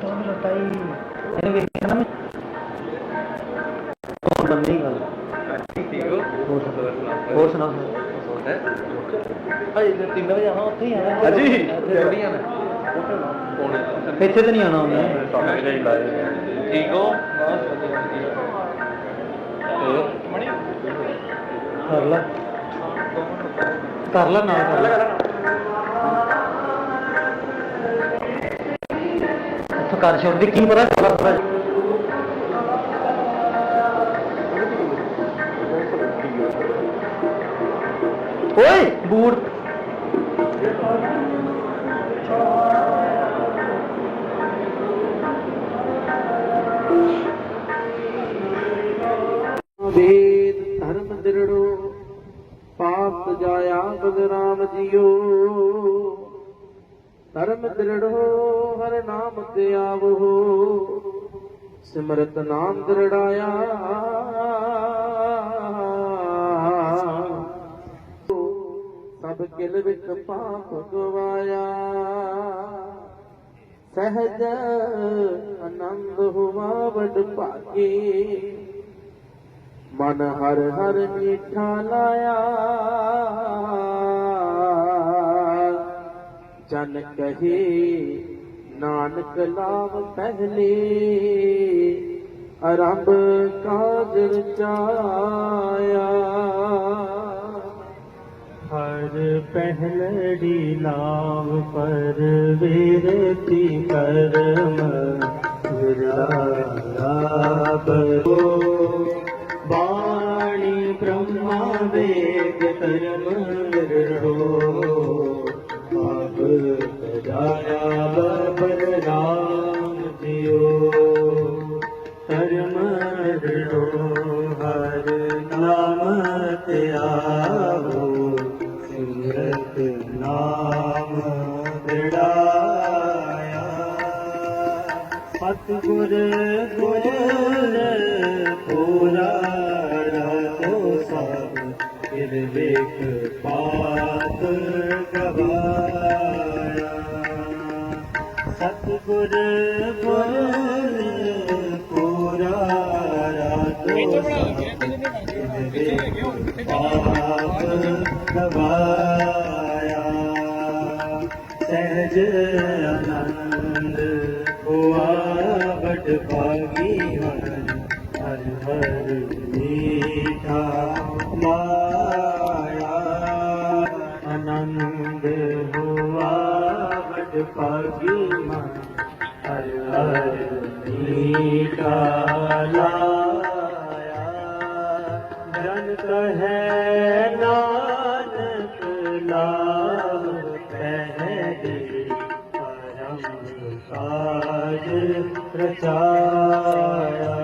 ਤੋਂ ਲਟਾਈ ਇਹਨੇ ਵੇਖਿਆ ਨਾ ਮੈਂ। ਹੋਰ ਬੰਦੀ ਗੱਲ। ਹੋਰ ਹੋਰ ਸੁਣਾ। ਭਾਈ ਜੇ 3 ਵਜੇ ਆਣਾ ਉੱਥੇ ਹੀ ਆਣਾ ਹਾਂਜੀ। ਜਲਦੀਆਂ ਨੇ ਇੱਥੇ ਤਾਂ ਨਹੀਂ ਆਣਾ ਉਹਨੇ ਠੀਕ ਹੋ? ਕਰ ਲੈ। ਕਰ ਲੈ ਨਾ ਕਰ ਲੈ। ਇੱਥੋਂ ਕਰ ਛੋੜਦੀ ਕੀ ਪਤਾ ਕਰ ਓਏ, ਬੂਟ। ਵੇਦ ਧਰਮ ਦਿਰੜੋ, ਪਾਪ ਜਾਇਆ ਬਗਰਾਮ ਜੀਓ। ਧਰਮ ਦਿਰੜੋ ਹਰ ਨਾਮ ਤੇ ਆਵੋ। ਸਿਮਰਤ ਨਾਮ ਦਿਰੜਾਇਆ। ਸਭ ਕਿਲ ਵਿੱਚ ਪਾਪ ਗਵਾਇਆ। ਸਹਜ ਆਨੰਦ ਹੁਆ ਵਡ ਭਾਗੇ। ਮਨ ਹਰ ਹਰ ਮੀਠਾ ਲਾਇਆ। ਜਨ ਕਹੇ, ਨਾਨਕ ਲਾਭ ਪਹਿਲੇ ਆਰੰਭ ਕਾਜ ਰਚਾਇਆ ਹਰ ਪਹਿਲੜੀ ਲਾਭ ਪਰ ਵੇਰਤੀ ਕਰਮ ਵਿਰਾਇਆ ਬਰੋ ਬਾਣੀ ਬ੍ਰਹਮਾ ਵੇਦ ਧਰਮ ਨਿਰੋ ਨਾਮ ਆਵੋ, ਸਿਮਰਤ ਨਾਮ ਦ੍ਰਿੜਾਇਆ ਸਤਿਗੁਰ ਗੁਰ ਪੂਰਾ ਰਤੋ ਸਭ ਕਿਰ ਵੇਖ ਪਾਤ ਗਵਾਇਆ। ਸਤਿਗੁਰ ਗੁਰ ਪੂਰਾ ਰਤੋ ਸਭ ਸਹਿਜ ਆਨੰਦ ਹੋਆ ਬਟ ਭਾਗੀ ਹਰ ਹਰ ਹਰ ਮੀਠਾ ਮਾਇਆ ਆਨੰਦ ਹੋਆ ਬਟ ਭਾਗੀ ਮਨ, ਹਰ ਹਰ ਮੀਠਾ ਲਾਇਆ। ਕਹੈ ਨਾਨਕ ਲਾਭ ਪਹਿਲੇ ਪਰਮ ਕਾਜ ਰਚਾਇਆ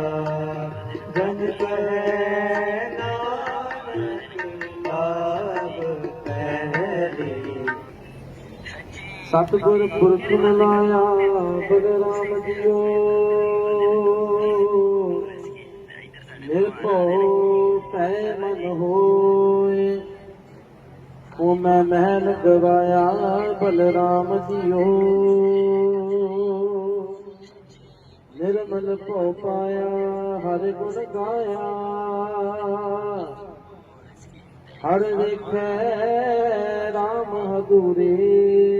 ਜਨ ਕਹੈ ਨਾਨਕ ਲਾਭ ਪਹਿਲੇ ਸਤਿਗੁਰ ਪੁਰਖ ਨ ਲਾਇਆ ਬਗਰਾਮ ਜੀਓ। ਹੋਏ। ਉਹ ਮੈਂ ਮਹਿਲ ਗਵਾਇਆ, ਬਲਰਾਮ ਜੀਓ। ਨਿਰਮਲ ਭਉ ਪਾਇਆ, ਹਰ ਗੁਣ ਗਾਇਆ। ਹਰ ਵੇਖੈ ਰਾਮ ਹਦੂਰੇ